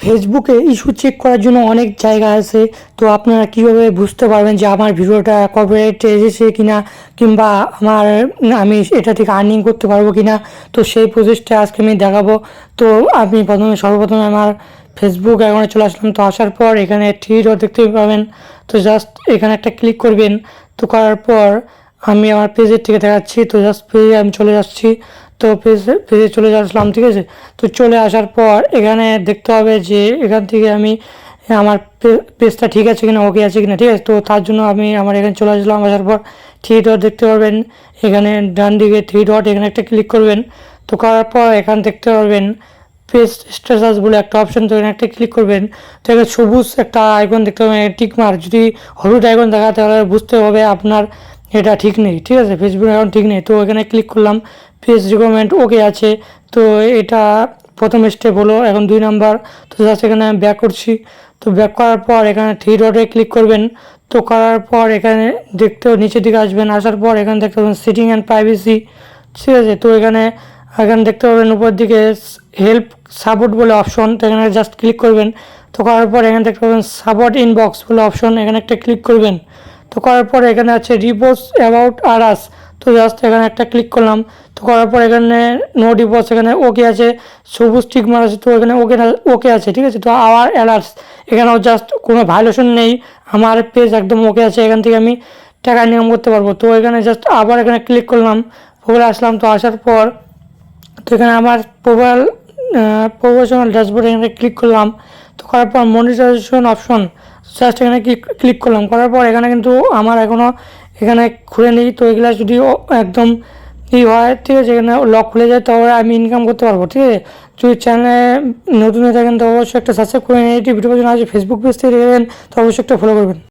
ফেসবুকে issue check করার জন্য অনেক জায়গা আছে। তো আপনারা কীভাবে বুঝতে পারবেন যে আমার ভিডিওটা কপিরাইট এসেছে কিনা, কিংবা আমার, আমি এটা থেকে আর্নিং করতে পারব কি না তো সেই প্রসেসটা আজকে আমি দেখাবো। তো আপনি প্রথমে, সর্বপ্রথমে আমার ফেসবুক অ্যাকাউন্টে চলে আসলাম। তো আসার পর এখানে থ্রি দেখতে পাবেন। তো জাস্ট এখানে একটা ক্লিক করবেন। তো করার পর আমি আমার পেজের থেকে দেখাচ্ছি। তো জাস্ট পেজে আমি চলে যাচ্ছি। তো পেজে পেজে চলে আসলাম ঠিক আছে? তো চলে আসার পর এখানে দেখতে হবে যে এখান থেকে আমি, আমার পেজটা ঠিক আছে কিনা ওকে আছে কিনা, ঠিক আছে? তো তার জন্য আমি আমার এখানে চলে আসলাম, আসার পর থ্রি ডট দেখতে পারবেন। এখানে ডান দিকে থ্রি ডট এখানে একটা ক্লিক করবেন। তো করার পর এখানে দেখতে পারবেন পেজ স্ট্যাটাস বলে একটা অপশন তো এখানে একটা ক্লিক করবেন। তো এখানে সবুজ একটা আইকন দেখতে পাবেন, টিক মার যদি হলুদ আইকন দেখা তাহলে বুঝতে হবে আপনার এটা ঠিক নেই, ঠিক আছে? ফেসবুক অ্যাকাউন্ট ঠিক নেই, তো এখানে ক্লিক করলাম পেজ রিকমেন্ড ওকে আছে, তো এটা প্রথম স্টেপ হলো, এখন দুই নাম্বার তো জাস্ট এখানে আমি ব্যাক করছি, তো ব্যাক করার পর এখানে থ্রি ডটে ক্লিক করবেন, তো করার পর এখানে দেখতে নিচের দিকে আসবেন, আসার পর এখানে দেখতে পাবেন সিটিং অ্যান্ড প্রাইভেসি ঠিক আছে? তো এখানে এখানে দেখতে পাবেন উপর দিকে হেল্প সাপোর্ট বলে অপশন তো এখানে জাস্ট ক্লিক করবেন, তো করার পর এখানে দেখতে পাবেন সাপোর্ট ইনবক্স বলে অপশন এখানে একটা ক্লিক করবেন তো করার পর এখানে আছে রিপোর্টস অ্যাবাউট আরাস তো জাস্ট এখানে একটা ক্লিক করলাম। তো করার পর এখানে নো রিপোর্টস এখানে ওকে আছে। সবুজ টিক মার আছে, তো এখানে ওকে ওকে আছে, ঠিক আছে? তো আওয়ার অ্যালার্টস এখানেও জাস্ট কোনো ভায়োলেশন নেই। আমার পেজ একদম ওকে আছে, এখান থেকে আমি টাকা নিয়ম করতে পারব। তো এখানে জাস্ট আবার এখানে ক্লিক করলাম। ওখানে আসলাম। তো আসার পর তো এখানে আমার প্রোফাইল প্রফেশনাল ড্যাশবোর্ড এখানে ক্লিক করলাম। তো করার পর মনিটাইজেশন অপশন জাস্ট এখানে ক্লিক করলাম। করার পর এখানে কিন্তু আমার এখনও এখানে খুলে নেই। তো এগুলা যদি একদম ই হয়, ঠিক আছে, এখানে লক খুলে যায় তবে আমি ইনকাম করতে পারব, ঠিক আছে? যদি চ্যানেলে নতুন হয়ে থাকেন, তো অবশ্যই একটা সাবস্ক্রাইব করে নিন। এটি ভিডিও জন্য আছে ফেসবুক পেজ থেকে দেখবেন তো অবশ্যই একটা ফলো করবেন।